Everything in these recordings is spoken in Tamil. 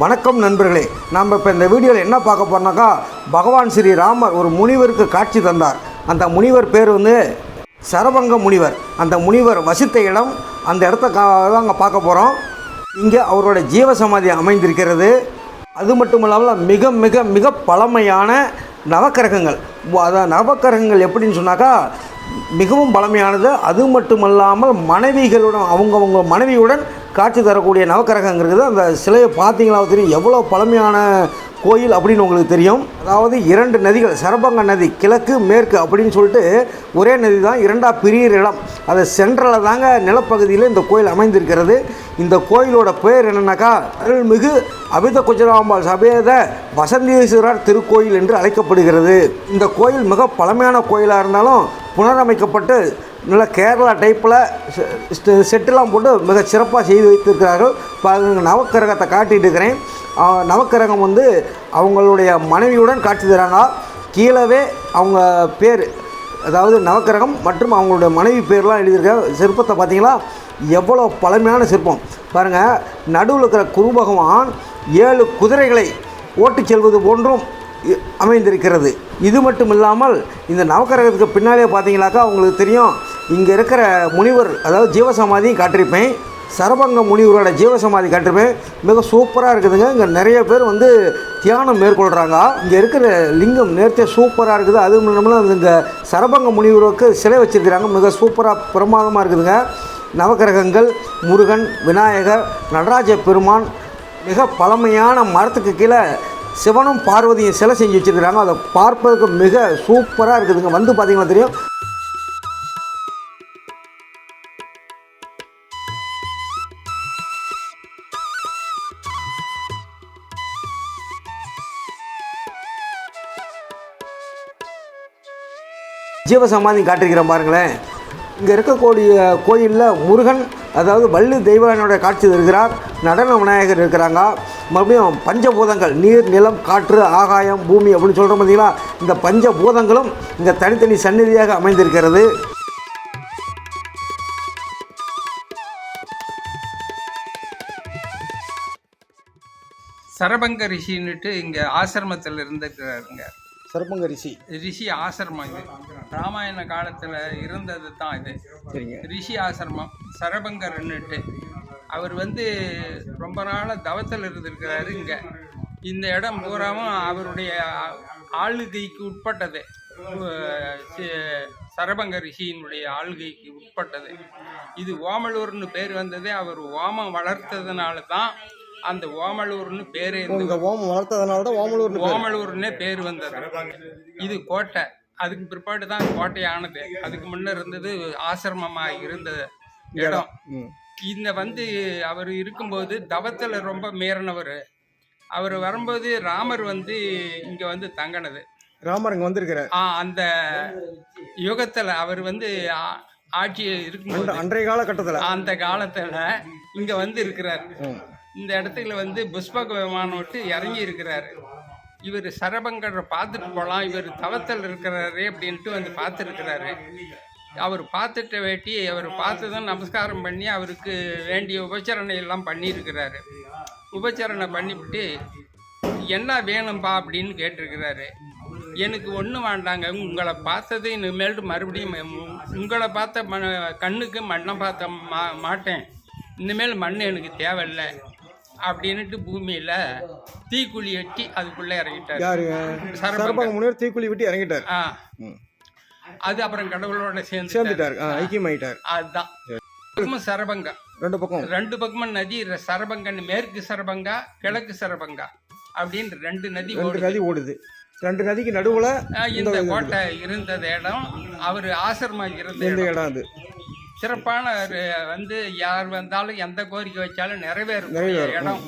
வணக்கம் நண்பர்களே. நாம் இப்போ இந்த வீடியோவில் என்ன பார்க்க போறோம்னாக்கா பகவான் ஸ்ரீ ராமர் ஒரு முனிவருக்கு காட்சி தந்தார். அந்த முனிவர் பேர் வந்து சரபங்க முனிவர். அந்த முனிவர் வசித்த இடம் அந்த இடத்த கா தாங்க பார்க்க போகிறோம் இங்கே அவரோட ஜீவசமாதி அமைந்திருக்கிறது. அது மட்டும் இல்லாமல் மிக மிக மிக பழமையான நவக்கிரகங்கள். அதான் நவக்கிரகங்கள் எப்படின்னு சொன்னாக்கா மிகவும் பழமையானது. அது மட்டுமல்லாமல் மனைவிகளுடன் அவங்கவுங்க மனைவியுடன் காட்சி தரக்கூடிய நவக்கரகங்கிறது அந்த சிலையை பார்த்தீங்களா தெரியும். எவ்வளோ பழமையான கோயில் அப்படின்னு உங்களுக்கு தெரியும். அதாவது இரண்டு நதிகள் சரபங்க நதி கிழக்கு மேற்கு அப்படின்னு சொல்லிட்டு ஒரே நதி தான் இரண்டாக பிரியிற இடம். அது சென்ட்ரலில் தாங்க நிலப்பகுதியில் இந்த கோயில் அமைந்திருக்கிறது. இந்த கோயிலோட பேர் என்னென்னாக்கா அருள்மிகு அபித குஜராம்பாள் சபேத வசந்தீஸ்வரர் திருக்கோயில் என்று அழைக்கப்படுகிறது. இந்த கோயில் மிக பழமையான கோயிலாக இருந்தாலும் புனரமைக்கப்பட்டு நல்லா கேரளா டைப்பில் செட்டெல்லாம் போட்டு மிக சிறப்பாக செய்து வைத்திருக்கிறார்கள். பாருங்க நவக்கிரகத்தை காட்டிகிட்டு இருக்கிறேன். நவக்கிரகம் வந்து அவங்களுடைய மனைவியுடன் காட்சி தராங்க. கீழவே அவங்க பேர் அதாவது நவக்கிரகம் மற்றும் அவங்களுடைய மனைவி பேர்லாம் எழுதியிருக்க. சிற்பத்தை பார்த்தீங்களா? எவ்வளோ பழமையான சிற்பம். பாருங்கள் நடுவில் இருக்கிற குரு பகவான் ஏழு குதிரைகளை ஓட்டிச் செல்வது போன்றும் அமைந்திருக்கிறது. இது மட்டும் இல்லாமல் இந்த நவக்கிரகத்துக்கு பின்னாலே பார்த்தீங்களாக்கா உங்களுக்கு தெரியும் இங்கே இருக்கிற முனிவர் அதாவது ஜீவசமாதியும் காட்டியிருப்பேன் சரபங்க முனிவரோட ஜீவசமாதி காட்டியிருப்பேன் மிக சூப்பராக இருக்குதுங்க. இங்கே நிறைய பேர் வந்து தியானம் மேற்கொள்கிறாங்க இங்கே இருக்கிற லிங்கம் நேர்த்தியாக சூப்பராக இருக்குது. அதுவும் இல்லாமல் இங்கே சரபங்க முனிவருக்கு சிலை வச்சிருக்கிறாங்க. மிக சூப்பராக பிரமாதமாக இருக்குதுங்க. நவக்கிரகங்கள் முருகன் விநாயகர் நடராஜ பெருமான் மிக பழமையான மரத்துக்கு கீழே சிவனும் பார்வதியும் சிலை செஞ்சு வச்சுருக்கிறாங்க. அதை பார்ப்பதற்கு மிக சூப்பராக இருக்குதுங்க. வந்து பார்த்தீங்கன்னா தெரியும். ஜீவசமாதி காட்டிருக்கிறேன் பாருங்களேன். இங்கே இருக்கக்கூடிய கோயிலில் முருகன் அதாவது வள்ளி தெய்வனுடைய காட்சி இருக்கிறார். நடன விநாயகர் இருக்கிறாங்க. மறுபடியும் பஞ்சபூதங்கள் நீர் நிலம் காற்று ஆகாயம் பூமி அப்படின்னு சொல்கிறோம் பார்த்தீங்களா இந்த பஞ்சபூதங்களும் இங்கே தனித்தனி சந்நிதியாக அமைந்திருக்கிறது. சரபங்க ரிஷின்னுட்டு இங்கே ஆசிரமத்தில் இருந்துருக்கிறாருங்க சர்ப்பங்க ரிஷி ரிஷி ஆசிரமம் இது. ராமாயண காலத்தில் இருந்தது தான் இது. சரிங்க. ரிஷி ஆசிரமம் சரபங்கர்ன்னுட்டு. அவர் வந்து ரொம்ப நாளாக தவத்தில் இருந்திருக்கிறாரு இங்கே. இந்த இடம் பூராவும் அவருடைய ஆளுகைக்கு உட்பட்டது. சரபங்க ரிஷியினுடைய ஆளுகைக்கு உட்பட்டது. இது ஓமலூர்னு பேர் வந்ததே அவர் ஓமம் வளர்த்ததுனால தான் அந்த ஓமலூர்னு பேரே இந்த ஓமம் வளர்த்ததுனால தான் ஓமலூர்னு ஓமலூர்னே பேர் வந்தது. இது கோட்டை. அதுக்கு பிற்பாடு தான் கோட்டையானது. அதுக்கு முன்ன இருந்தது ஆசிரமமாக இருந்த இடம். இந்த வந்து அவர் இருக்கும்போது தவத்தில் ரொம்ப மீறினவர். அவர் வரும்போது ராமர் வந்து இங்கே வந்து தங்கினது. ராமர் இங்கே வந்திருக்கிறார். ஆ அந்த யுகத்தில் அவர் வந்து ஆ- ஆட்சி இருக்கும்போது அன்றைய காலகட்டத்தில். அந்த காலத்தில் இங்கே வந்து இருக்கிறார். இந்த இடத்துல வந்து புஷ்பக விமானம் விட்டு இறங்கி இருக்கிறாரு. இவர் சரபங்கரை பார்த்துட்டு போகலாம் இவர் தவத்தில் இருக்கிறாரு அப்படின்ட்டு வந்து பார்த்துருக்கிறாரு. அவர் பார்த்துட்ட வேட்டி அவர் பார்த்ததும் நமஸ்காரம் பண்ணி அவருக்கு வேண்டிய உபச்சரணை எல்லாம் பண்ணியிருக்கிறாரு. உபச்சரணை பண்ணிவிட்டு என்ன வேணும்பா? அப்படின்னு கேட்டிருக்கிறாரு. எனக்கு ஒன்றும் வேண்டாங்க உங்களை பார்த்தது இனிமேல் மறுபடியும் உங்களை பார்த்த ம கண்ணுக்கு மண்ணை பார்த்த மா மாட்டேன். இனிமேல் மண் எனக்கு தேவையில்லை. அப்படின்னுட்டு பூமியில் தீக்குழி எட்டி அதுக்குள்ளே இறங்கிட்டார். சரபங்க முனிவர் தீக்குழி விட்டு இறங்கிட்டார். அது அப்புறம் கடவுளோட சேர்ந்து சேர்ந்துட்டார். ஐக்கியமாயிட்டார். அதுதான். பக்கமும் சரபங்கா. ரெண்டு பக்கம். ரெண்டு பக்கமும் நதி சரபங்கன்னு மேற்கு சரபங்கா கிழக்கு சரபங்கா அப்படின்னு ரெண்டு நதி ரெண்டு நதி ஓடுது. ரெண்டு நதிக்கு நடுவுல இந்த கோட்டை இருந்தது இடம். அவர் ஆசிரமம் இருந்த இடம் அது. சிறப்பான ஒரு வந்து யார் வந்தாலும் எந்த கோரிக்கை வச்சாலும் நிறைவேறும். நிறைவேறும். இடம்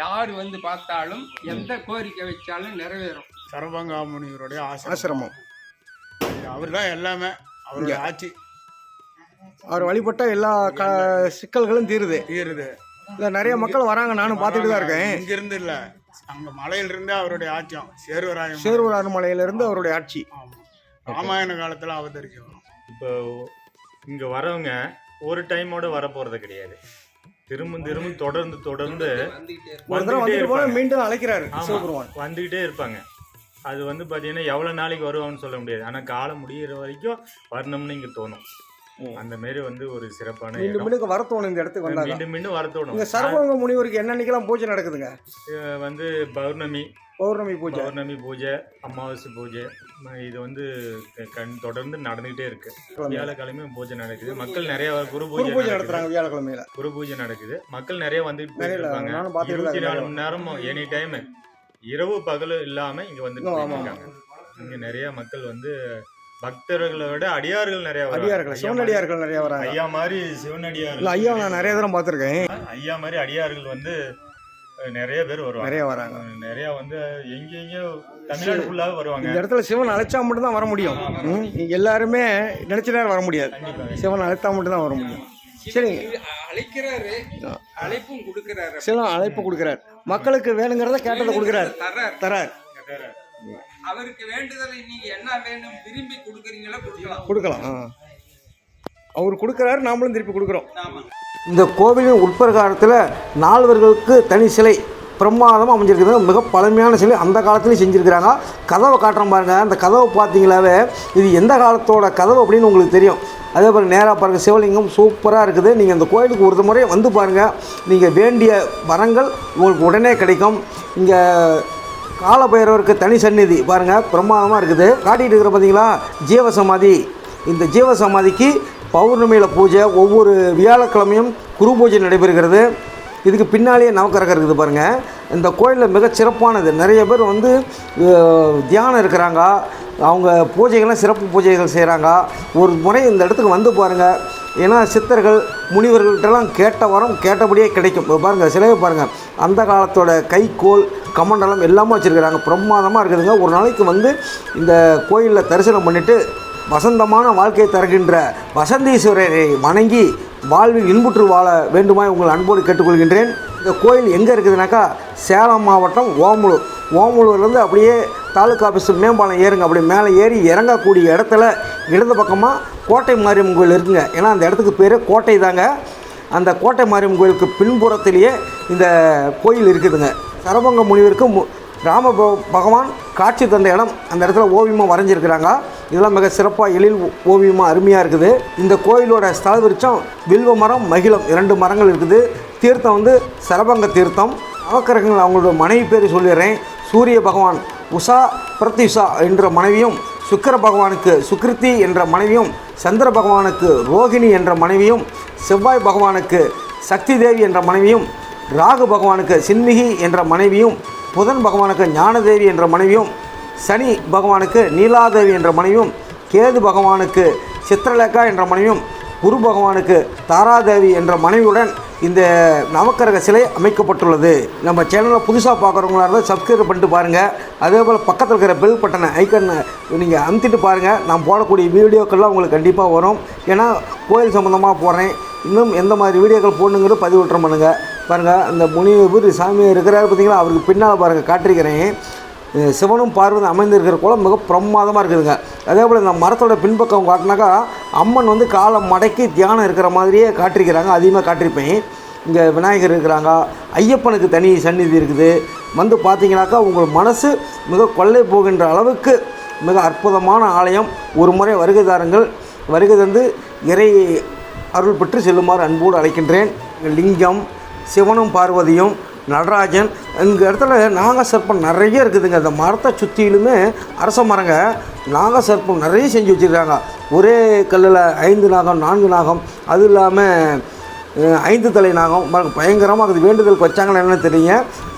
யார் வந்து பார்த்தாலும் எந்த கோரிக்கை வச்சாலும் நிறைவேறும். சரபங்கா முனிவருடைய ஆசை ஆசிரமம். அவர் தான் எல்லாமே. அவருடைய ஆட்சி. அவர் வழிபட்ட எல்லா க சிக்கல்களும் தீருது. தீருது. இல்லை நிறைய மக்கள் வராங்க. நானும் பார்த்துட்டு தான் இருக்கேன். இங்கிருந்து இல்ல அங்க மலையிலிருந்தே அவருடைய ஆட்சியம் சேர்வராயம் சேர்வராறு மலையிலிருந்து அவருடைய ஆட்சி. ராமாயண காலத்துல அவதரிச்சு வரும். இப்போ இங்கே வரவங்க ஒரு டைமோட வர போகிறது கிடையாது. திரும்ப திரும்ப தொடர்ந்து தொடர்ந்து. மீண்டும் அழைக்கிறாரு வந்துகிட்டே இருப்பாங்க. அது வந்து பார்த்தீங்கன்னா எவ்வளோ நாளைக்கு வருவாங்கன்னு சொல்ல முடியாது. ஆனால் காலம் முடியிற வரைக்கும் வரணும்னு இங்கே தோணும். அந்த மாரி வந்து ஒரு சிறப்பான மீண்டும். மீண்டும் வர தோணும் இந்த இடத்துக்கு வந்தாங்க மீண்டும் மீண்டும் வர தோணும். இங்க சரபங்க முனிவருக்கு என்ன அன்னைக்கெல்லாம் பூஜை நடக்குதுங்க? வந்து பௌர்ணமி. பௌர்ணமி பூஜை. பௌர்ணமி பூஜை அமாவாசை பூஜை இது வந்து கண் தொடர்ந்து நடந்துகிட்டே இருக்கு. வியாழக்கிழமையும் பூஜை நடக்குது. மக்கள் நிறைய குரு குரு பூஜை பூஜை. நடத்துறாங்க வியாழக்கிழமையில. குரு பூஜை நடக்குது. மக்கள் நிறைய வந்துட்டு இருக்காங்க இருபத்தி நாலு. மணி நேரமும் எனி டைம் இரவு பகல் இல்லாம இங்க வந்துட்டு ஆமா. இருக்காங்க இங்க நிறைய மக்கள் வந்து பக்தர்களை விட அடியார்கள் நிறைய. அடியார்கள் சிவனடியார்கள் நிறைய வராங்க. ஐயா மாதிரி சிவனடியார்கள். ஐயா நான் நிறைய தடவை பார்த்துருக்கேன். ஐயா மாதிரி அடியார்கள் வந்து நிறைய பேர் வருவாங்க. நிறைய வராங்க. நிறைய வந்து எங்க எங்கேயோ தமிழ்நாடு ஃபுல்லாக வருவாங்க. இந்த இடத்துல சிவன் அழைச்சா மட்டும் தான் வர முடியும். எல்லாருமே நினைச்ச நேரம் வர முடியாது. சிவன் அழைத்தா மட்டும் தான் வர முடியும். சரிங்க இது அழைக்கிறாரு அழைப்பும் கொடுக்கிறாரு. சிவன் அழைப்பு கொடுக்குறாரு. மக்களுக்கு வேணுங்கிறத கேட்டதை கொடுக்குறாரு. தரார். அவருக்கு வேண்டுதலை நீங்க என்ன வேணும் விரும்பி கொடுக்குறீங்களோ கொடுக்கலாம். கொடுக்கலாம். ஆ. அவர் கொடுக்குறாரு நாமளும் திருப்பி கொடுக்குறோம். இந்த கோவிலின் உட்பிரகாரத்தில் நால்வர்களுக்கு தனி சிலை. பிரமாதமாக அமைஞ்சிருக்குது. மிக பழமையான சிலை அந்த காலத்துலேயும் செஞ்சுருக்கிறாங்க. கதவை காட்டுறோம் பாருங்கள் அந்த கதவை பார்த்தீங்களாவே இது எந்த காலத்தோட கதவு அப்படின்னு உங்களுக்கு தெரியும். அதே பாருங்க நேராக பாருங்கள் சிவலிங்கம் சூப்பராக இருக்குது. நீங்கள் இந்த கோயிலுக்கு ஒரு முறை வந்து பாருங்கள் நீங்கள் வேண்டிய வரங்கள் உங்களுக்கு உடனே கிடைக்கும். இங்கே காலபைரவருக்கு தனி சந்நிதி பாருங்கள் பிரமாதமாக இருக்குது. காட்டிகிட்டு இருக்கிற பார்த்தீங்களா ஜீவசமாதி. இந்த ஜீவசமாதிக்கு பௌர்ணமியில் பூஜை ஒவ்வொரு வியாழக்கிழமையும் குரு பூஜை நடைபெறுகிறது. இதுக்கு பின்னாலேயே நவக்கரகம் இருக்குது பாருங்கள் இந்த கோயிலில் மிக சிறப்பானது. நிறைய பேர் வந்து தியானம் இருக்கிறாங்க. அவங்க பூஜைகள்லாம் சிறப்பு பூஜைகள் செய்கிறாங்க ஒரு முறை இந்த இடத்துக்கு வந்து பாருங்கள் ஏன்னா சித்தர்கள் முனிவர்கள்ட்டெல்லாம் கேட்ட வரம் கேட்டபடியே கிடைக்கும். பாருங்கள் சிலையை பாருங்கள் அந்த காலத்தோட கைக்கோல் கமண்டலம் எல்லாமே வச்சுருக்கிறாங்க. பிரமாதமாக இருக்குதுங்க. ஒரு நாளைக்கு வந்து இந்த கோயிலில் தரிசனம் பண்ணிவிட்டு வசந்தமான வாழ்க்கை தருகின்ற வசந்தீஸ்வரரை வணங்கி வாழ்வில் இன்புற்று வாழ வேண்டுமாய் உங்கள் அன்போடு கேட்டுக்கொள்கின்றேன். இந்த கோயில் எங்கே இருக்குதுனாக்கா சேலம் மாவட்டம் ஓமலூர் ஓமலூர்லேருந்து அப்படியே தாலுக்கா ஆஃபீஸ் மேம்பாலம் ஏறுங்க. அப்படி மேலே ஏறி இறங்கக்கூடிய இடத்துல இடது பக்கமாக கோட்டை மாரியம்மன் கோயில் இருக்குங்க. ஏன்னா அந்த இடத்துக்கு பேர் கோட்டை தாங்க. அந்த கோட்டை மாரியம்மன் கோயிலுக்கு பின்புறத்திலேயே இந்த கோயில் இருக்குதுங்க. சரபங்க முனிவருக்கு மு ராம பகவான் காட்சி தந்த இடம் அந்த இடத்துல ஓவியமாக வரைஞ்சிருக்கிறாங்க. இதெல்லாம் மிக சிறப்பாக எழில் ஓவியமாக அருமையாக இருக்குது. இந்த கோயிலோட ஸ்தல விருட்சம் வில்வ மரம் மகிழம் இரண்டு மரங்கள் இருக்குது. தீர்த்தம் வந்து சரபங்க தீர்த்தம். நவக்கிரகங்கள் அவங்களோட மனைவி பேர் சொல்லிடுறேன். சூரிய பகவான் உஷா பிரத்யுஷா என்ற மனைவியும் சுக்கர பகவானுக்கு சுக்ரித்தி என்ற மனைவியும் சந்திர பகவானுக்கு ரோகிணி என்ற மனைவியும் செவ்வாய் பகவானுக்கு சக்தி தேவி என்ற மனைவியும் ராகு பகவானுக்கு சின்மிகி என்ற மனைவியும் புதன் பகவானுக்கு ஞானதேவி என்ற மனைவியும் சனி பகவானுக்கு நீலாதேவி என்ற மனைவியும் கேது பகவானுக்கு சித்திரலேகா என்ற மனைவியும் குரு பகவானுக்கு தாராதேவி என்ற மனைவியுடன் இந்த நவக்கிரக சிலை அமைக்கப்பட்டுள்ளது. நம்ம சேனலில் புதுசாக பார்க்குறவங்களா இருந்தால் சப்ஸ்கிரைப் பண்ணிட்டு பாருங்கள் அதே போல் பக்கத்தில் இருக்கிற பெல் பட்டனை ஐக்கனை நீங்கள் அமுத்திட்டு பாருங்கள் நான் போடக்கூடிய வீடியோக்கள்லாம் உங்களுக்கு கண்டிப்பாக வரும். ஏன்னா கோயில் சம்மந்தமாக போகிறேன் இன்னும் எந்த மாதிரி வீடியோக்கள் போடணுங்கிறது பதிவிட்டுற பண்ணுங்கள் பாருங்கள் அந்த முனிவர் சாமி இருக்கிறாரு பார்த்தீங்களா? அவருக்கு பின்னால் பாருங்கள் காட்டிருக்கிறேன் சிவனும் பார்வதி அமைந்திருக்கிற குளம் மிக பிரமாதமாக இருக்குதுங்க. அதே போல் இந்த மரத்தோட பின்பக்கம் காட்டினாக்கா அம்மன் வந்து காலை மடக்கி தியானம் இருக்கிற மாதிரியே காட்டிருக்கிறாங்க அதிகமாக காட்டியிருப்பேன். இங்கே விநாயகர் இருக்கிறாங்க. ஐயப்பனுக்கு தனி சந்நிதி இருக்குது. வந்து பார்த்தீங்கன்னாக்கா உங்கள் மனசு மிக கொள்ளை போகின்ற அளவுக்கு மிக அற்புதமான ஆலயம். ஒரு முறை வருகை தாருங்கள். வருகை தந்து இறை அருள் பெற்று செல்லுமாறு அன்போடு அழைக்கின்றேன். லிங்கம் சிவனும் பார்வதியும் நடராஜன் இந்த இடத்துல நாகசர்ப்பம் நிறைய இருக்குதுங்க. இந்த மரத்தை சுற்றிலுமே அரச மரங்க நாகசர்ப்பம் நிறைய செஞ்சு வச்சுருக்காங்க. ஒரே கல்லில் ஐந்து நாகம் நான்கு நாகம் அது இல்லாமல் ஐந்து தலை நாகம். பயங்கரமாக இருக்குது. வேண்டுதலுக்கு வச்சாங்கன்னு என்னென்னு தெரியுங்க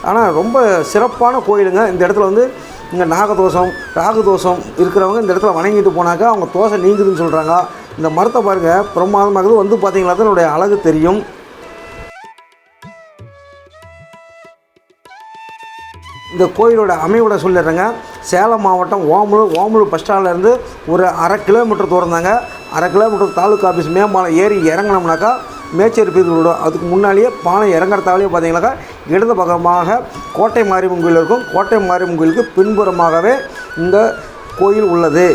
ஆனால் ரொம்ப சிறப்பான கோயிலுங்க. இந்த இடத்துல வந்து இங்கே நாகதோஷம் ராகுதோஷம் இருக்கிறவங்க இந்த இடத்துல வணங்கிட்டு போனாக்கா அவங்க தோசை நீங்குதுன்னு சொல்கிறாங்க இந்த மரத்தை பாருங்கள் பிரமாதமாக வந்து பார்த்தீங்களா தான் அழகு தெரியும். இந்த கோயிலோட அமைவோட சொல்லிடுறேங்க. சேலம் மாவட்டம் ஓமலூர் ஓமலூர் பஸ் ஸ்டாண்ட்லேருந்து ஒரு அரை கிலோமீட்டர் தூரம் தாங்க. அரை கிலோமீட்டர் தாலுக்கா ஆஃபீஸ் மேம்பாலம் ஏறி இறங்கினோம்னாக்கா மேச்சேரி பீது விடும் அதுக்கு முன்னாலேயே பாலம் இறங்குறதாலே பார்த்தீங்கன்னாக்கா இடது பக்கமாக கோட்டை மாரியம்மன் கோயில் இருக்கும். கோட்டை மாரியம்மன் கோயிலுக்கு பின்புறமாகவே இந்த கோயில் உள்ளது.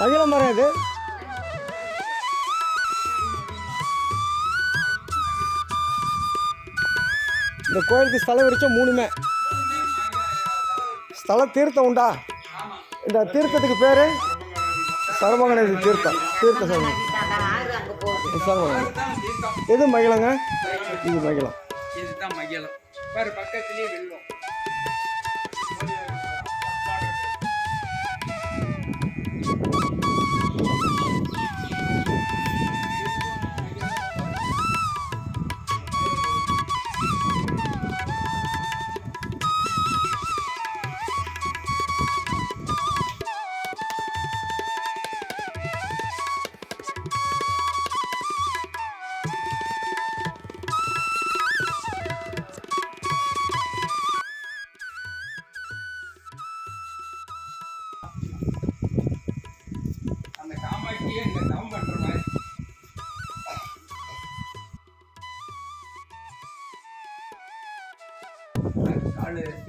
மகிழ மரம் இது. இந்த கோயிலுக்கு ஸ்தலம் விரிச்ச மூணுமே. ஸ்தல தீர்த்தம் உண்டா? இந்த தீர்த்தத்துக்கு பேர்? சரபங்கனது தீர்த்தம். தீர்த்த சரபங்கன் சரபங்கன் எது மகிழங்க? இது மகிழம். இதுதான் மகிழம். பக்கத்துலேயே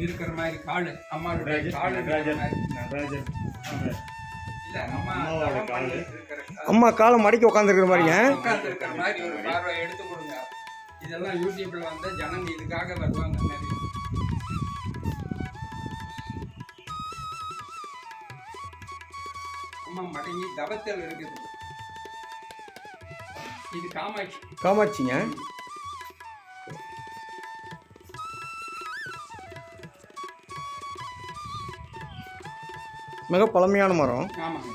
இருக்கிற மாதிரி மாதிரி. நடராஜர் இல்ல அம்மா காலு. மடக்கி உட்காந்துருக்கிற மாதிரிங்க. உட்கார்ந்து இருக்கிற மாதிரி ஒரு பார்வை எடுத்து கொடுங்க. இதெல்லாம் யூடியூப்ல வந்து ஜனங்க இதுக்காக வருவாங்க நிறைய. அம்மா மடங்கி தவத்தில் இருக்குது. இது காமாட்சி. காமாட்சிங்க. மிக பழமையான மரம். ஆமாம்